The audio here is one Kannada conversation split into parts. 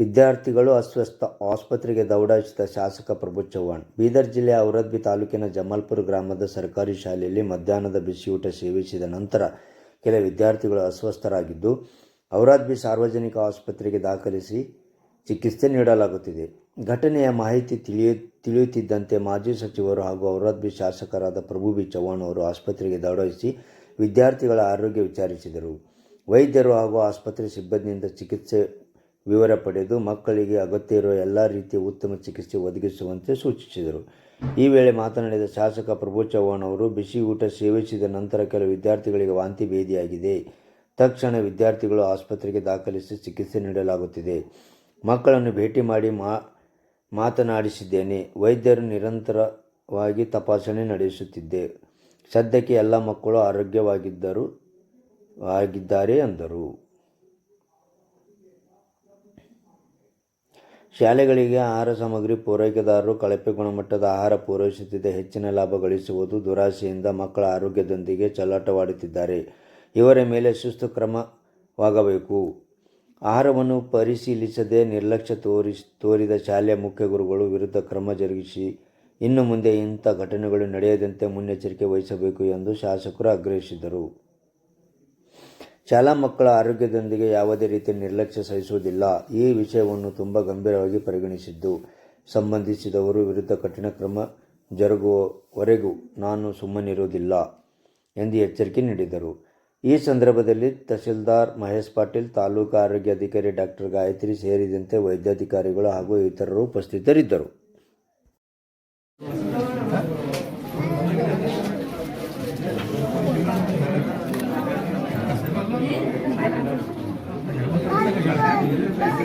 ವಿದ್ಯಾರ್ಥಿಗಳು ಅಸ್ವಸ್ಥ. ಆಸ್ಪತ್ರೆಗೆ ದೌಡಾಯಿಸಿದ ಶಾಸಕ ಪ್ರಭು ಚವ್ಹಾಣ್. ಬೀದರ್ ಜಿಲ್ಲೆಯ ಔರದ್ಬಿ ತಾಲೂಕಿನ ಜಮಲ್ಪುರ ಗ್ರಾಮದ ಸರ್ಕಾರಿ ಶಾಲೆಯಲ್ಲಿ ಮಧ್ಯಾಹ್ನದ ಬಿಸಿಯೂಟ ಸೇವಿಸಿದ ನಂತರ ಕೆಲ ವಿದ್ಯಾರ್ಥಿಗಳು ಅಸ್ವಸ್ಥರಾಗಿದ್ದು, ಔರಾದ್ಬಿ ಸಾರ್ವಜನಿಕ ಆಸ್ಪತ್ರೆಗೆ ದಾಖಲಿಸಿ ಚಿಕಿತ್ಸೆ ನೀಡಲಾಗುತ್ತಿದೆ. ಘಟನೆಯ ಮಾಹಿತಿ ತಿಳಿಯ, ತಿಳಿಯುತ್ತಿದ್ದಂತೆ ಮಾಜಿ ಸಚಿವರು ಹಾಗೂ ಔರಾದ್ಬಿ ಶಾಸಕರಾದ ಪ್ರಭು ಬಿ ಚವ್ಹಾಣ್ ಅವರು ಆಸ್ಪತ್ರೆಗೆ ದೌಡಾಯಿಸಿ ವಿದ್ಯಾರ್ಥಿಗಳ ಆರೋಗ್ಯ ವಿಚಾರಿಸಿದರು. ವೈದ್ಯರು ಹಾಗೂ ಆಸ್ಪತ್ರೆ ಸಿಬ್ಬಂದಿಯಿಂದ ಚಿಕಿತ್ಸೆ ವಿವರ ಪಡೆದು ಮಕ್ಕಳಿಗೆ ಅಗತ್ಯ ಇರುವ ಎಲ್ಲ ರೀತಿಯ ಉತ್ತಮ ಚಿಕಿತ್ಸೆ ಒದಗಿಸುವಂತೆ ಸೂಚಿಸಿದರು. ಈ ವೇಳೆ ಮಾತನಾಡಿದ ಶಾಸಕ ಪ್ರಭು ಚವ್ಹಾಣ್ ಅವರು, ಬಿಸಿ ಊಟ ಸೇವಿಸಿದ ನಂತರ ಕೆಲ ವಿದ್ಯಾರ್ಥಿಗಳಿಗೆ ವಾಂತಿ ಭೇದಿಯಾಗಿದೆ. ತಕ್ಷಣ ವಿದ್ಯಾರ್ಥಿಗಳು ಆಸ್ಪತ್ರೆಗೆ ದಾಖಲಿಸಿ ಚಿಕಿತ್ಸೆ ನೀಡಲಾಗುತ್ತಿದೆ. ಮಕ್ಕಳನ್ನು ಭೇಟಿ ಮಾಡಿ ಮಾ, ಮಾತನಾಡಿಸಿದ್ದೇನೆ. ವೈದ್ಯರು ನಿರಂತರವಾಗಿ ತಪಾಸಣೆ ನಡೆಸುತ್ತಿದ್ದೆ. ಸದ್ಯಕ್ಕೆ ಎಲ್ಲ ಮಕ್ಕಳು ಆರೋಗ್ಯವಾಗಿದ್ದರು, ಆಗಿದ್ದಾರೆ ಎಂದರು. ಶಾಲೆಗಳಿಗೆ ಆಹಾರ ಸಾಮಗ್ರಿ ಪೂರೈಕೆದಾರರು ಕಳಪೆ ಗುಣಮಟ್ಟದ ಆಹಾರ ಪೂರೈಸುತ್ತಿದೆ ಹೆಚ್ಚಿನ ಲಾಭ ಗಳಿಸುವುದು ದುರಾಸೆಯಿಂದ ಮಕ್ಕಳ ಆರೋಗ್ಯದೊಂದಿಗೆ ಚಲ್ಲಾಟವಾಡುತ್ತಿದ್ದಾರೆ. ಇವರ ಮೇಲೆ ಶಿಸ್ತು ಕ್ರಮವಾಗಬೇಕು. ಆಹಾರವನ್ನು ಪರಿಶೀಲಿಸದೆ ನಿರ್ಲಕ್ಷ್ಯ ತೋರಿ ತೋರಿದ ಶಾಲೆಯ ಮುಖ್ಯ ಗುರುಗಳು ವಿರುದ್ಧ ಕ್ರಮ ಜರುಗಿಸಿ ಇನ್ನು ಮುಂದೆ ಇಂಥ ಘಟನೆಗಳು ನಡೆಯದಂತೆ ಮುನ್ನೆಚ್ಚರಿಕೆ ವಹಿಸಬೇಕು ಎಂದು ಶಾಸಕರು ಆಗ್ರಹಿಸಿದರು. ಶಾಲಾ ಮಕ್ಕಳ ಆರೋಗ್ಯದೊಂದಿಗೆ ಯಾವುದೇ ರೀತಿ ನಿರ್ಲಕ್ಷ್ಯ ಸಹಿಸುವುದಿಲ್ಲ. ಈ ವಿಷಯವನ್ನು ತುಂಬ ಗಂಭೀರವಾಗಿ ಪರಿಗಣಿಸಿದ್ದು, ಸಂಬಂಧಿಸಿದವರು ವಿರುದ್ಧ ಕಠಿಣ ಕ್ರಮ ಜರುಗುವವರೆಗೂ ನಾನು ಸುಮ್ಮನಿರುವುದಿಲ್ಲ ಎಂದು ಎಚ್ಚರಿಕೆ ನೀಡಿದರು. ಈ ಸಂದರ್ಭದಲ್ಲಿ ತಹಸೀಲ್ದಾರ್ ಮಹೇಶ್ ಪಾಟೀಲ್, ತಾಲೂಕು ಆರೋಗ್ಯಾಧಿಕಾರಿ ಡಾಕ್ಟರ್ ಗಾಯತ್ರಿ ಸೇರಿದಂತೆ ವೈದ್ಯಾಧಿಕಾರಿಗಳು ಹಾಗೂ ಇತರರು ಉಪಸ್ಥಿತರಿದ್ದರು. Terima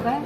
kasih.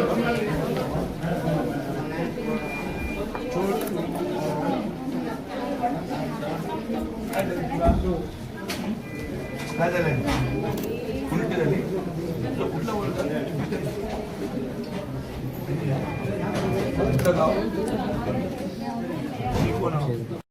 काय झालंय उलटी झाली कुठलं कुठलं बोलतात कुठलं गाव मी कोण आहो